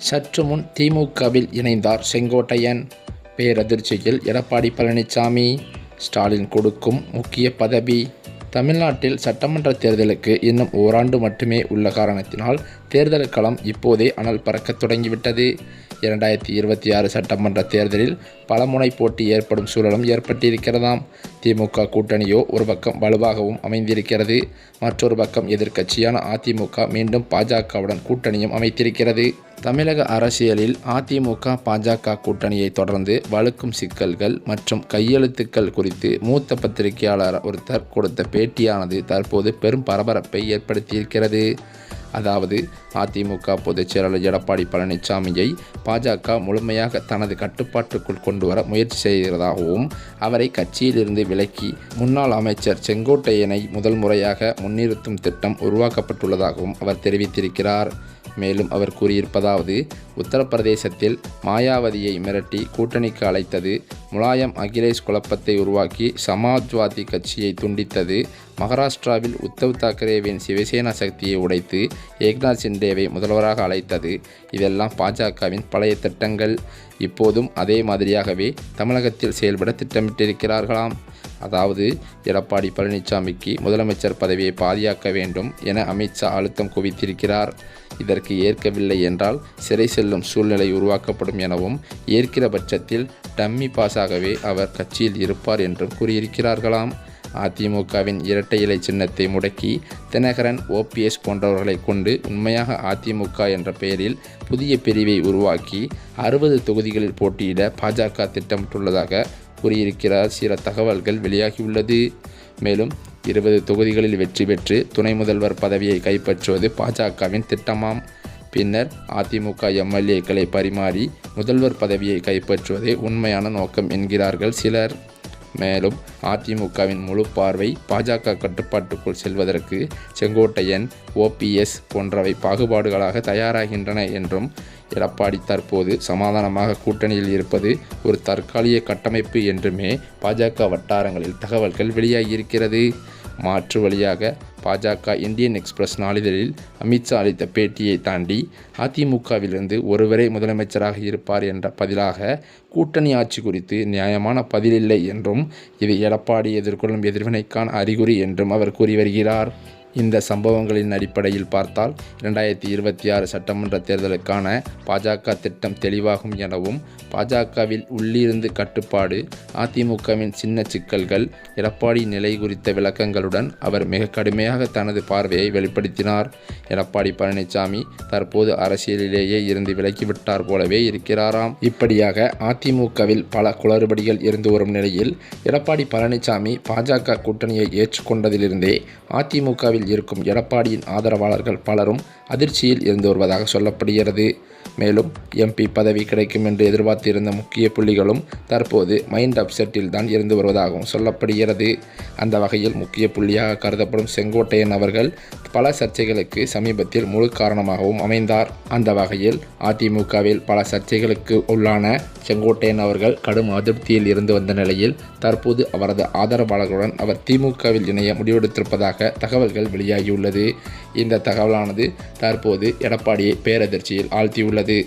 சற்று முன் திமுகவில் இணைந்தார் செங்கோட்டையன். பேரதிர்ச்சியில் எடப்பாடி பழனிசாமி ஸ்டாலின் கொடுக்கும் முக்கிய பதவி. தமிழ்நாட்டில் சட்டமன்ற தேர்தலுக்கு இன்னும் ஓராண்டு மட்டுமே உள்ள காரணத்தினால் தேர்தல் களம் இப்போதே அனல் பறக்கத் தொடங்கிவிட்டது. இரண்டாயிரத்தி இருபத்தி ஆறு சட்டமன்ற தேர்தலில் பலமுனை போட்டி ஏற்படும் சூழலும் ஏற்பட்டிருக்கிறதாம். திமுக கூட்டணியோ ஒரு பக்கம் வலுவாகவும் அமைந்திருக்கிறது மற்றொரு பக்கம் எதிர்க்கட்சியான அதிமுக மீண்டும் பாஜகவுடன் கூட்டணியும் அமைத்திருக்கிறது. தமிழக அரசியலில் அதிமுக பாஜக கூட்டணியை தொடர்ந்து வலுக்கும் சிக்கல்கள் மற்றும் கையெழுத்துக்கள் குறித்து மூத்த பத்திரிகையாளர் ஒருத்தர் கொடுத்த பேட்டியானது தற்போது பெரும் பரபரப்பை ஏற்படுத்தியிருக்கிறது. அதாவது அதிமுக பொதுச் செயலாளர் எடப்பாடி பழனிசாமியை பாஜக முழுமையாக தனது கட்டுப்பாட்டுக்குள் கொண்டு வர முயற்சி செய்கிறதாகவும் அவரை கட்சியிலிருந்து விலக்கி முன்னாள் அமைச்சர் செங்கோட்டையனை முதல் முறையாக முன்னிறுத்தும் திட்டம் உருவாக்கப்பட்டுள்ளதாகவும் அவர் தெரிவித்திருக்கிறார். மேலும் அவர் கூறியிருப்பதாவது உத்தரப்பிரதேசத்தில் மாயாவதியை மிரட்டி கூட்டணிக்கு அழைத்தது முலாயம் அகிலேஷ் குழப்பத்தை உருவாக்கி சமாஜ்வாதி கட்சியை துண்டித்தது மகாராஷ்டிராவில் உத்தவ் தாக்கரேவின் சிவசேனா சக்தியை உடைத்து ஏக்நாத் சிண்டேவை முதல்வராக அழைத்தது. இதெல்லாம் பாஜகவின் பழைய திட்டங்கள். இப்போதும் அதே மாதிரியாகவே தமிழகத்தில் செயல்பட திட்டமிட்டிருக்கிறார்களாம். அதாவது எடப்பாடி பழனிசாமிக்கு முதலமைச்சர் பதவியை பாதுகாக்க வேண்டும் என அமித்ஷா அழுத்தம் குவித்திருக்கிறார். இதற்கு ஏற்கவில்லை என்றால் சிறை செல்லும் சூழ்நிலை உருவாக்கப்படும் எனவும் ஏற்கிற பட்சத்தில் டம்மி பாஸாகவே அவர் கட்சியில் இருப்பார் என்றும் கூறியிருக்கிறார்களாம். அதிமுகவின் இரட்டை இலை சின்னத்தை முடக்கி தினகரன் ஓபிஎஸ் போன்றவர்களை கொண்டு உண்மையாக அதிமுக என்ற பெயரில் புதிய பிரிவை உருவாக்கி அறுபது தொகுதிகளில் போட்டியிட பாஜக திட்டமிட்டுள்ளதாக கூறியிருக்கிறார். சில தகவல்கள் வெளியாகியுள்ளது. மேலும் இருபது தொகுதிகளில் வெற்றி பெற்று துணை முதல்வர் பதவியை கைப்பற்றுவது பாஜகவின் திட்டமாம். பின்னர் அதிமுக எம்எல்ஏக்களை பரிமாறி முதல்வர் பதவியை கைப்பற்றுவதே உண்மையான நோக்கம் என்கிறார்கள் சிலர். மேலும் அதிமுகவின் முழு பார்வை பாஜக கட்டுப்பாட்டுக்குள் செல்வதற்கு செங்கோட்டையன் ஓபிஎஸ் போன்றவை பாகுபாடுகளாக தயாராகின்றன என்றும் எடப்பாடி தற்போது சமாதானமாக கூட்டணியில் இருப்பது ஒரு தற்காலிக கட்டமைப்பு என்றுமே பாஜக வட்டாரங்களில் தகவல்கள் வெளியாகியிருக்கிறது. மாற்று வழியாக பாஜக இந்தியன் எக்ஸ்பிரஸ் நாளிதழில் அமித்ஷா அளித்த பேட்டியை தாண்டி அதிமுகவிலிருந்து ஒருவரே முதலமைச்சராக இருப்பார் என்ற பதிலாக கூட்டணி ஆட்சி குறித்து நியாயமான பதிலில்லை என்றும் இது எடப்பாடி எதிர்கொள்ளும் எதிர்வினைக்கான அறிகுறி என்றும் அவர் கூறி வருகிறார். இந்த சம்பவங்களின் அடிப்படையில் பார்த்தால் இரண்டாயிரத்தி இருபத்தி ஆறு சட்டமன்ற தேர்தலுக்கான பாஜக திட்டம் தெளிவாகும் எனவும் பாஜகவில் உள்ளிருந்து கட்டுப்பாடு அதிமுகவின் சின்ன சிக்கல்கள் எடப்பாடி நிலை குறித்த விளக்கங்களுடன் அவர் மிக கடுமையாக தனது பார்வையை வெளிப்படுத்தினார். எடப்பாடி பழனிசாமி தற்போது அரசியலிலேயே இருந்து விலக்கிவிட்டார் போலவே இருக்கிறாராம். இப்படியாக அதிமுகவில் பல குளறுபடிகள் இருந்து வரும் நிலையில் எடப்பாடி பழனிசாமி பாஜக கூட்டணியை ஏற்றுக்கொண்டதிலிருந்தே அதிமுகவில் அதிமுகவில் இருக்கும் எடப்பாடியின் ஆதரவாளர்கள் பலரும் அதிர்ச்சியில் இருந்து வருவதாக சொல்லப்படுகிறது. மேலும் எம்பி பதவி கிடைக்கும் என்று எதிர்பார்த்திருந்த முக்கிய புள்ளிகளும் தற்போது மைண்ட் அப்செட்டில் தான் இருந்து வருவதாகவும் சொல்லப்படுகிறது. அந்த வகையில் முக்கிய புள்ளியாக கருதப்படும் செங்கோட்டையன் அவர்கள் பல சர்ச்சைகளுக்கு சமீபத்தில் முழு காரணமாகவும் அமைந்தார். அந்த வகையில் அதிமுகவில் பல சர்ச்சைகளுக்கு உள்ளான செங்கோட்டையன் அவர்கள் கடும் அதிருப்தியில் இருந்து வந்த நிலையில் தற்போது அவரது ஆதரவாளர்களுடன் அவர் திமுகவில் இணைய முடிவெடுத்திருப்பதாக தகவல்கள் வெளியாகியுள்ளது. இந்த தகவலானது தற்போது எடப்பாடியை பேரதிர்ச்சியில் ஆழ்த்தியுள்ளது.